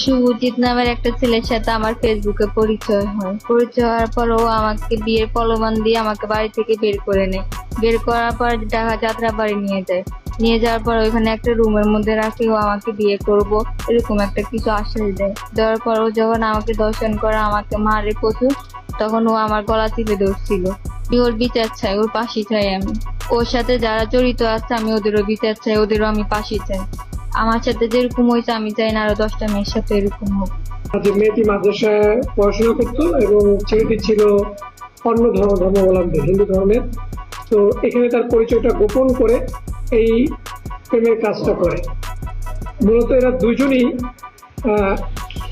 সুজিত নামের একটা ছেলের সাথে আমার ফেসবুকে পরিচয় হয়। পরিচয় হওয়ার পর ও আমাকে বিয়ের পলমান দিয়ে আমাকে বাড়ি থেকে বের করে নেয়। বের করার পর ঢাকা যাত্রা বাড়ি নিয়ে যায়। নিয়ে যাওয়ার পর ওইখানে একটা রুমের মধ্যে রাখে, ও আমাকে বিয়ে করব, এরকম একটা কিছু আশ্বাস দেয়। দেওয়ার পর ও যখন আমাকে দর্শন করে আমাকে মারে প্রচুর তখন ও আমার গলা চিপে ধরছিল। ওর বিচার চাই, ওর পাশি চাই আমি। ওর সাথে যারা জড়িত আছে, আমি ওদেরও বিচার চাই, ওদেরও আমি পাশি চাই। আমার সাথে যেরকম হয়েছে, আমি চাই না আরও দশটা মেয়ের সাথে এরকম হোক। মেয়েটি মাদ্রাসায় পড়াশোনা করত এবং ছেলেটি ছিল অন্য ধর্ম, ধর্মাবলম্বী, হিন্দু ধর্মের। তো এখানে তার পরিচয়টা গোপন করে এই প্রেমের কাজটা করে। মূলত এরা দুজনই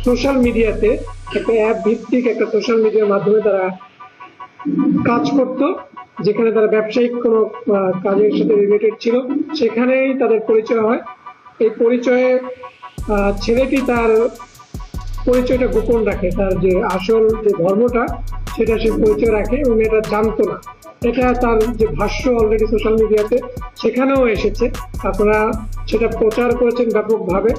সোশ্যাল মিডিয়াতে একটা অ্যাপ ভিত্তিক একটা সোশ্যাল মিডিয়ার মাধ্যমে তারা কাজ করত, যেখানে তারা ব্যবসায়িক কোনো কাজের সাথে রিলেটেড ছিল। সেখানেই তাদের পরিচয় হয়। এই পরিচয়ে ছেলেটি তার পরিচয়টা গোপন রাখে। তার যে আসল যে ধর্মটা, সেটা সে পরিচয় রাখে এবং এটা জানতো না। এটা তার যে ভাষ্য অলরেডি সোশ্যাল মিডিয়াতে সেখানেও এসেছে। আপনারা সেটা প্রচার করেছেন ব্যাপকভাবে।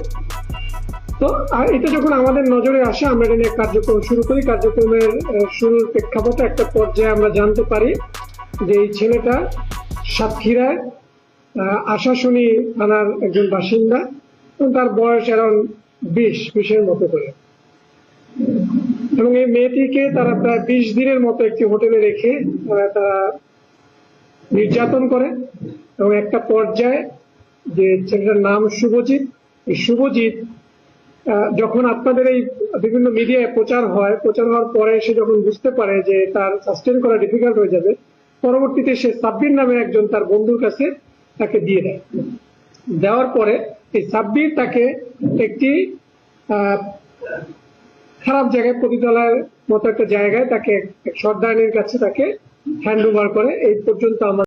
তো, আর এটা যখন আমাদের নজরে আসে, আমরা এটা নিয়ে কার্যক্রম শুরু করি। কার্যক্রমের শুরুর প্রেক্ষাপটে একটা পর্যায়ে আমরা জানতে পারি যে এই ছেলেটা সাতক্ষীরায় আশাশুনি থানার একজন বাসিন্দা এবং তার বয়স এখন বিশ, বিশের মতো করে। এবং এই মেয়েটিকে তারা প্রায় বিশ দিনের মতো একটি হোটেলে রেখে আহ, তারা নির্যাতন করে এবং একটা পর্যায়ে যে ছেলেটার নাম শুভজিৎ এই শুভজিৎ যখন আপনাদের এই বিভিন্ন মিডিয়ায় প্রচার হয় প্রচার হওয়ার পরে সে যখন বুঝতে পারে যে তার সাস্টেন করা ডিফিকাল্ট হয়ে যাবে পরবর্তীতে সে সাব্বির নামে একজন তার বন্ধুর কাছে তাকে দিয়ে দেয়। দেওয়ার পরে এই সাব্বির তাকে একটি খারাপ জায়গায় পতিতালয়ের মতো একটা জায়গায় তাকে সর্দারের কাছে তাকে হ্যান্ড ওভার করে। এই পর্যন্ত আমরা